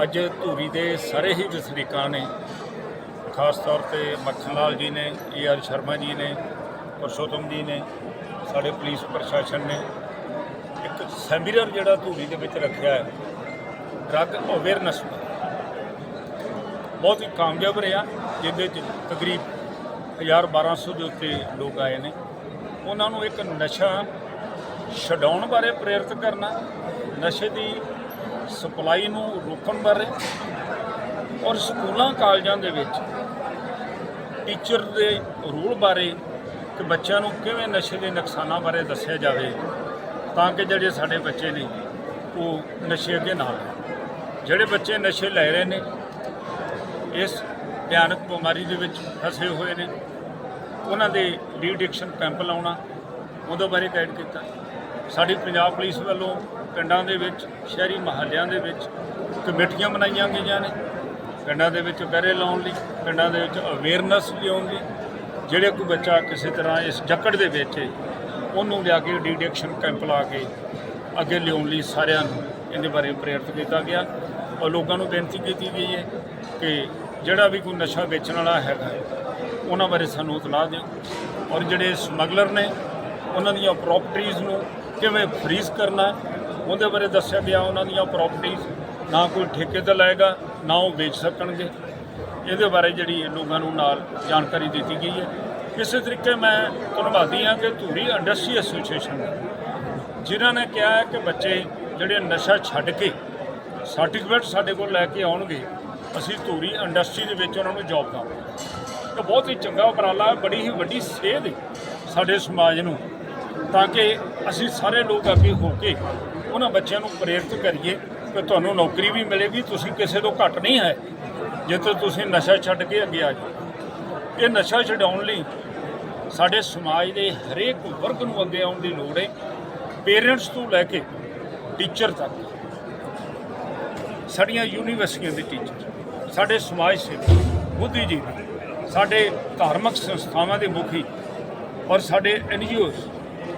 ਅੱਜ ਧੂਰੀ ਦੇ ਸਾਰੇ ਹੀ ਵਸਨੀਕਾਂ ਨੇ, ਖਾਸ ਤੌਰ ਤੇ ਮੱਖਣ ਲਾਲ ਜੀ ਨੇ, ਏ ਆਰ ਸ਼ਰਮਾ ਜੀ ਨੇ, ਪਰਸ਼ੋਤਮ ਜੀ ਨੇ, ਸਾਡੇ ਪੁਲਿਸ ਪ੍ਰਸ਼ਾਸਨ ਨੇ, ਇੱਕ ਸੈਮੀਨਾਰ ਜਿਹੜਾ ਧੂਰੀ ਦੇ ਵਿੱਚ ਰੱਖਿਆ ਹੈ, ਡਰੱਗ ਅਵੇਅਰਨੈਸ। ਬਹੁਤ ਹੀ ਕਾਮਯਾਬ ਰਿਹਾ, ਜਿਹਦੇ ਚ ਤਕਰੀਬ 1200 ਦੇ ਉੱਤੇ ਲੋਕ ਆਏ ਨੇ। ਉਹਨਾਂ ਨੂੰ ਇੱਕ ਨਸ਼ਾ ਛਡਾਉਣ ਬਾਰੇ ਪ੍ਰੇਰਿਤ ਕਰਨਾ, ਨਸ਼ੇ ਦੀ ਸਪਲਾਈ ਨੂੰ ਰੋਕਣ ਬਾਰੇ ਔਰ ਸਕੂਲਾਂ, ਕਾਲਜਾਂ ਦੇ ਵਿੱਚ ਟੀਚਰ ਦੇ ਰੂਲ ਬਾਰੇ ਕਿ ਬੱਚਿਆਂ ਨੂੰ ਕਿਵੇਂ ਨਸ਼ੇ ਦੇ ਨੁਕਸਾਨਾਂ ਬਾਰੇ ਦੱਸਿਆ ਜਾਵੇ ਤਾਂ ਕਿ ਜਿਹੜੇ ਸਾਡੇ ਬੱਚੇ ਨੇ ਉਹ ਨਸ਼ੇ ਅੱਗੇ ਨਾ ਆਉਣ ਜਿਹੜੇ ਬੱਚੇ ਨਸ਼ੇ ਲੈ ਰਹੇ ਨੇ, ਇਸ ਭਿਆਨਕ ਬਿਮਾਰੀ ਦੇ ਵਿੱਚ ਫਸੇ ਹੋਏ ਨੇ, ਉਹਨਾਂ ਦੇ ਡੀਡਿਕਸ਼ਨ ਕੈਂਪ ਲਾਉਣਾ, ਉਹਦੇ ਬਾਰੇ ਗਾਈਡ ਕੀਤਾ। ਸਾਡੀ ਪੰਜਾਬ ਪੁਲਿਸ ਵੱਲੋਂ ਪਿੰਡਾਂ ਦੇ ਵਿੱਚ, ਸ਼ਹਿਰੀ ਮਹੱਲਿਆਂ ਦੇ ਵਿੱਚ ਕਮੇਟੀਆਂ ਬਣਾਈਆਂ ਗਈਆਂ ਨੇ। ਪਿੰਡਾਂ ਦੇ ਵਿੱਚ ਪਹਿਰੇ ਲਾਉਣ ਲਈ, ਪਿੰਡਾਂ ਦੇ ਵਿੱਚ ਅਵੇਅਰਨੈਸ ਲਿਆਉਣ ਲਈ, ਜਿਹੜੇ ਕੋਈ ਬੱਚਾ ਕਿਸੇ ਤਰ੍ਹਾਂ ਇਸ ਜੱਕੜ ਦੇ ਵਿੱਚ ਉਹਨੂੰ ਲਿਆ ਕੇ ਡੀਡਿਕਸ਼ਨ ਕੈਂਪ ਲਾ ਕੇ ਅੱਗੇ ਲਿਆਉਣ ਲਈ ਸਾਰਿਆਂ ਨੂੰ ਇਹਦੇ ਬਾਰੇ ਪ੍ਰੇਰਿਤ ਕੀਤਾ ਗਿਆ ਔਰ ਲੋਕਾਂ ਨੂੰ ਬੇਨਤੀ ਕੀਤੀ ਗਈ ਹੈ ਕਿ ਜਿਹੜਾ ਵੀ ਕੋਈ ਨਸ਼ਾ ਵੇਚਣ ਵਾਲਾ ਹੈਗਾ, ਉਹਨਾਂ ਬਾਰੇ ਸਾਨੂੰ ਇਤਲਾਹ ਦਿਓ ਔਰ ਜਿਹੜੇ ਸਮਗਲਰ ਨੇ, ਉਹਨਾਂ ਦੀਆਂ ਪ੍ਰਾਪਰਟੀਆਂ ਨੂੰ ਕਿਵੇਂ ਫਰੀਜ਼ ਕਰਨਾ ਉਹਦੇ ਬਾਰੇ ਦੱਸਿਆ ਗਿਆ ਉਹਨਾਂ ਦੀਆਂ ਪ੍ਰਾਪਰਟੀਆਂ ਨਾ ਕੋਈ ਠੇਕੇ ਤੇ ਲਏਗਾ, ਨਾ ਉਹ ਵੇਚ ਸਕਣਗੇ। ਇਹਦੇ ਬਾਰੇ ਜਿਹੜੀ ਲੋਕਾਂ ਨੂੰ ਨਾਲ ਜਾਣਕਾਰੀ ਦਿੱਤੀ ਗਈ ਹੈ। ਇਸੇ ਤਰੀਕੇ ਮੈਂ ਧੰਨਵਾਦੀ ਹਾਂ ਕਿ ਧੂਰੀ ਇੰਡਸਟਰੀ ਐਸੋਸੀਏਸ਼ਨ ਜਿਨ੍ਹਾਂ ਨੇ ਕਿਹਾ ਹੈ ਕਿ ਬੱਚੇ ਜਿਹੜੇ ਨਸ਼ਾ ਛੱਡ ਕੇ ਸਰਟੀਫਿਕੇਟ ਸਾਡੇ ਕੋਲ ਲੈ ਕੇ ਆਉਣਗੇ, ਅਸੀਂ ਧੂਰੀ ਇੰਡਸਟਰੀ ਦੇ ਵਿੱਚ ਉਹਨਾਂ ਨੂੰ ਜੌਬ ਦਵਾਂਗੇ। ਇਹ ਬਹੁਤ ਹੀ ਚੰਗਾ ਉਪਰਾਲਾ ਹੈ, ਬੜੀ ਹੀ ਵੱਡੀ ਸੇਧ ਸਾਡੇ ਸਮਾਜ ਨੂੰ, ਤਾਂ ਕਿ ਅਸੀਂ ਸਾਰੇ ਲੋਕ ਅੱਗੇ ਹੋ ਕੇ ਉਹਨਾਂ ਬੱਚਿਆਂ ਨੂੰ ਪ੍ਰੇਰਿਤ ਕਰੀਏ ਕਿ ਤੁਹਾਨੂੰ ਨੌਕਰੀ ਵੀ ਮਿਲੇਗੀ, ਤੁਸੀਂ ਕਿਸੇ ਤੋਂ ਘੱਟ ਨਹੀਂ ਹੈ। ਜਿੱਥੇ ਤੁਸੀਂ ਨਸ਼ਾ ਛੱਡ ਕੇ ਅੱਗੇ ਆ ਜਾਓ। ਇਹ ਨਸ਼ਾ ਛਡਾਉਣ ਲਈ ਸਾਡੇ ਸਮਾਜ ਦੇ ਹਰੇਕ ਵਰਗ ਨੂੰ ਅੱਗੇ ਆਉਣ ਦੀ ਲੋੜ ਹੈ, ਪੇਰੈਂਟਸ ਤੋਂ ਲੈ ਕੇ ਟੀਚਰ ਤੱਕ। ਸਾਡੀਆਂ ਯੂਨੀਵਰਸਿਟੀਆਂ ਦੇ ਟੀਚਰ, ਸਾਡੇ ਸਮਾਜ ਸੇਵੀ ਬੁੱਧੀਜੀਵੀ, ਸਾਡੇ ਧਾਰਮਿਕ ਸੰਸਥਾਵਾਂ ਦੇ ਮੁਖੀ ਔਰ ਸਾਡੇ ਐਨਜੀਓਜ਼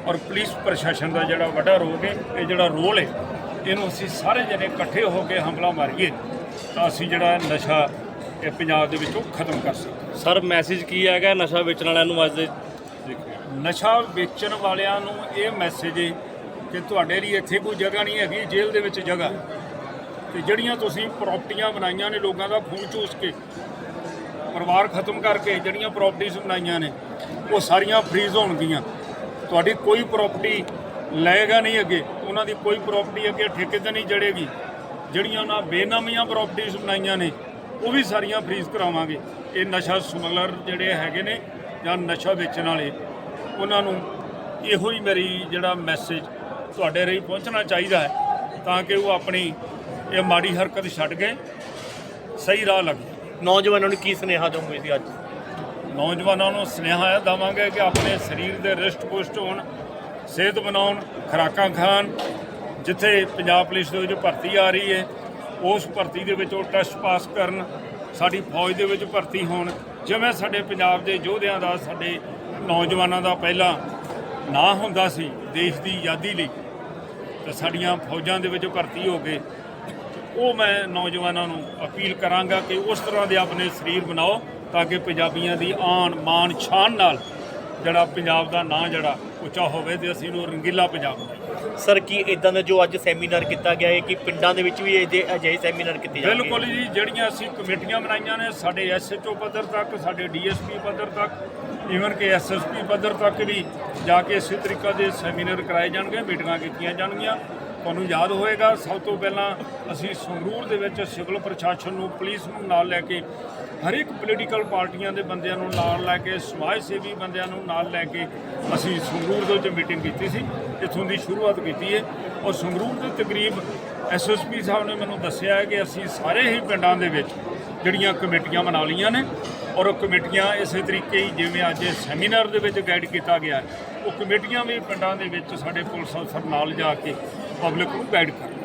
ਔਰ ਪੁਲਿਸ ਪ੍ਰਸ਼ਾਸਨ ਦਾ ਜਿਹੜਾ ਵੱਡਾ ਰੋਲ ਹੈ ਇਹ ਜਿਹੜਾ ਰੋਲ ਹੈ ਇਹਨੂੰ ਅਸੀਂ ਸਾਰੇ ਜਣੇ ਇਕੱਠੇ ਹੋ ਕੇ ਹਮਲਾ ਮਾਰੀਏ ਤਾਂ ਅਸੀਂ ਜਿਹੜਾ ਨਸ਼ਾ ਇਹ ਪੰਜਾਬ ਦੇ ਵਿੱਚੋਂ ਖਤਮ ਕਰ ਸਕੀਏ ਸਰ ਮੈਸੇਜ ਕੀ ਹੈਗਾ ਨਸ਼ਾ ਵੇਚਣ ਵਾਲਿਆਂ ਨੂੰ ਅੱਜ ਦੇ ਨਸ਼ਾ ਵੇਚਣ ਵਾਲਿਆਂ ਨੂੰ ਇਹ ਮੈਸੇਜ ਹੈ ਕਿ ਤੁਹਾਡੇ ਲਈ ਇੱਥੇ ਕੋਈ ਜਗ੍ਹਾ ਨਹੀਂ ਹੈਗੀ ਜੇਲ੍ਹ ਦੇ ਵਿੱਚ ਜਗ੍ਹਾ। ਤੇ ਜਿਹੜੀਆਂ ਤੁਸੀਂ ਪ੍ਰਾਪਰਟੀਆਂ ਬਣਾਈਆਂ ਨੇ ਲੋਕਾਂ ਦਾ ਖੂਨ ਚੂਸ ਕੇ ਪਰਿਵਾਰ ਖਤਮ ਕਰਕੇ ਜਿਹੜੀਆਂ ਪ੍ਰਾਪਰਟੀਆਂ ਬਣਾਈਆਂ ਨੇ ਉਹ ਸਾਰੀਆਂ ਫ੍ਰੀਜ਼ ਹੋਣਗੀਆਂ। ਤੁਹਾਡੀ ਕੋਈ ਪ੍ਰਾਪਰਟੀ ਲਏਗਾ ਨਹੀਂ ਅੱਗੇ, ਉਹਨਾਂ ਦੀ ਕੋਈ ਪ੍ਰਾਪਰਟੀ ਅੱਗੇ ਠੇਕੇ ਤੇ ਨਹੀਂ ਜੜੇਗੀ ਜਿਹੜੀਆਂ ਉਹਨਾਂ ਬੇਨਾਮੀਆਂ ਪ੍ਰਾਪਰਟੀਆਂ ਬਣਾਈਆਂ ਨੇ, ਉਹ ਵੀ ਸਾਰੀਆਂ ਫ੍ਰੀਜ਼ ਕਰਾਵਾਂਗੇ। ਇਹ ਨਸ਼ਾ ਸਮਗਲਰ ਜਿਹੜੇ ਹੈਗੇ ਨੇ ਜਾਂ ਨਸ਼ਾ ਵੇਚਣ ਵਾਲੇ, ਉਹਨਾਂ ਨੂੰ ਇਹੋ ਹੀ ਮੇਰੀ ਜਿਹੜਾ ਮੈਸੇਜ ਤੁਹਾਡੇ ਰਹੀ ਪਹੁੰਚਣਾ ਚਾਹੀਦਾ ਹੈ, ਤਾਂ ਕਿ ਉਹ ਆਪਣੀ ਇਹ ਮਾੜੀ ਹਰਕਤ ਛੱਡ ਕੇ ਸਹੀ ਰਾਹ ਲੱਗੇ ਨੌਜਵਾਨਾਂ ਨੂੰ ਕੀ ਸੁਨੇਹਾ ਦਊਂਗੇ ਸੀ ਅੱਜ? ਨੌਜਵਾਨਾਂ ਨੂੰ ਸੁਨੇਹਾ ਇਹ ਦੇਵਾਂਗੇ ਕਿ ਆਪਣੇ ਸਰੀਰ ਦੇ ਰਿਸ਼ਟ ਪੁਸ਼ਟ ਹੋਣ, ਸਿਹਤ ਬਣਾਉਣ, ਖੁਰਾਕਾਂ ਖਾਣ, ਜਿੱਥੇ ਪੰਜਾਬ ਪੁਲਿਸ ਦੇ ਵਿੱਚ ਭਰਤੀ ਆ ਰਹੀ ਹੈ, ਉਸ ਭਰਤੀ ਦੇ ਵਿੱਚ ਉਹ ਟੈਸਟ ਪਾਸ ਕਰਨ, ਸਾਡੀ ਫੌਜ ਦੇ ਵਿੱਚ ਭਰਤੀ ਹੋਣ। ਜਿਵੇਂ ਸਾਡੇ ਪੰਜਾਬ ਦੇ ਯੋਧਿਆਂ ਦਾ, ਸਾਡੇ ਨੌਜਵਾਨਾਂ ਦਾ ਪਹਿਲਾਂ ਨਾਂ ਹੁੰਦਾ ਸੀ, ਦੇਸ਼ ਦੀ ਆਜ਼ਾਦੀ ਲਈ। ਤੇ ਸਾਡੀਆਂ ਫੌਜਾਂ ਦੇ ਵਿੱਚ ਭਰਤੀ ਹੋ ਕੇ ਉਹ ਮੈਂ ਨੌਜਵਾਨਾਂ ਨੂੰ ਅਪੀਲ ਕਰਾਂਗਾ ਕਿ ਉਸ ਤਰ੍ਹਾਂ ਦੇ ਆਪਣੇ ਸਰੀਰ ਬਣਾਓ। ਤਾਂ ਕਿ ਪੰਜਾਬੀਆਂ ਦੀ ਆਨ ਮਾਨ ਸ਼ਾਨ ਨਾਲ ਜਿਹੜਾ ਪੰਜਾਬ ਦਾ ਨਾਂ ਜਿਹੜਾ ਉੱਚਾ ਹੋਵੇ ਤੇ ਅਸੀਂ ਨੂੰ ਰੰਗੀਲਾ ਪੰਜਾਬ ਸਰ ਕੀ ਇਦਾਂ ਦਾ ਜੋ ਅੱਜ ਸੈਮੀਨਾਰ ਕੀਤਾ ਗਿਆ ਹੈ ਕਿ ਪਿੰਡਾਂ ਦੇ ਵਿੱਚ ਵੀ ਇਹ ਜੇ ਅਜਿਹੇ ਸੈਮੀਨਾਰ ਕੀਤੇ ਜਾਣਗੇ? ਬਿਲਕੁਲ ਜੀ ਜਿਹੜੀਆਂ ਅਸੀਂ ਕਮੇਟੀਆਂ ਬਣਾਈਆਂ ਨੇ ਸਾਡੇ ਐਸਐਚਓ ਪੱਧਰ ਤੱਕ ਸਾਡੇ ਡੀਐਸਪੀ ਪੱਧਰ ਤੱਕ ਈਵਨ ਕਿ ਐਸਐਸਪੀ ਪੱਧਰ ਤੱਕ ਵੀ ਜਾ ਕੇ ਇਸੇ ਤਰੀਕਾ ਦੇ ਸੈਮੀਨਾਰ ਕਰਾਏ ਜਾਣਗੇ ਮੀਟਿੰਗਾਂ ਕੀਤੀਆਂ ਜਾਣਗੀਆਂ। ਤੁਹਾਨੂੰ ਯਾਦ ਹੋਏਗਾ ਸਭ ਤੋਂ ਪਹਿਲਾਂ ਅਸੀਂ ਸੰਗਰੂਰ ਦੇ ਵਿੱਚ ਸਿਵਲ ਪ੍ਰਸ਼ਾਸਨ ਨੂੰ, ਪੁਲਿਸ ਨੂੰ ਨਾਲ ਲੈ ਕੇ ਹਰ ਇੱਕ ਪੋਲੀਟੀਕਲ ਪਾਰਟੀਆਂ ਦੇ ਬੰਦਿਆਂ ਨੂੰ ਨਾਲ ਲੈ ਕੇ, ਸਮਾਜ ਸੇਵੀ ਬੰਦਿਆਂ ਨੂੰ ਨਾਲ ਲੈ ਕੇ ਅਸੀਂ ਸੰਗਰੂਰ ਦੇ ਵਿੱਚ ਮੀਟਿੰਗ ਕੀਤੀ ਸੀ ਇੱਥੋਂ ਦੀ ਸ਼ੁਰੂਆਤ ਕੀਤੀ ਹੈ। ਔਰ ਸੰਗਰੂਰ ਦੇ ਤਕਰੀਬ ਐਸਐਸਪੀ ਸਾਹਿਬ ਨੇ ਮੈਨੂੰ ਦੱਸਿਆ ਹੈ ਕਿ ਅਸੀਂ ਸਾਰੇ ਹੀ ਪਿੰਡਾਂ ਦੇ ਵਿੱਚ ਜਿਹੜੀਆਂ ਕਮੇਟੀਆਂ ਬਣਾ ਲਈਆਂ ਨੇ ਔਰ ਉਹ ਕਮੇਟੀਆਂ ਇਸੇ ਤਰੀਕੇ ਹੀ ਜਿਵੇਂ ਅੱਜ ਸੈਮੀਨਾਰ ਦੇ ਵਿੱਚ ਗਾਈਡ ਕੀਤਾ ਗਿਆ ਉਹ ਕਮੇਟੀਆਂ ਵੀ ਪਿੰਡਾਂ ਦੇ ਵਿੱਚ ਸਾਡੇ ਪੁਲਿਸ ਅਫਸਰ ਨਾਲ ਜਾ ਕੇ ਪਬਲਿਕ ਨੂੰ ਗਾਈਡ ਕਰਨ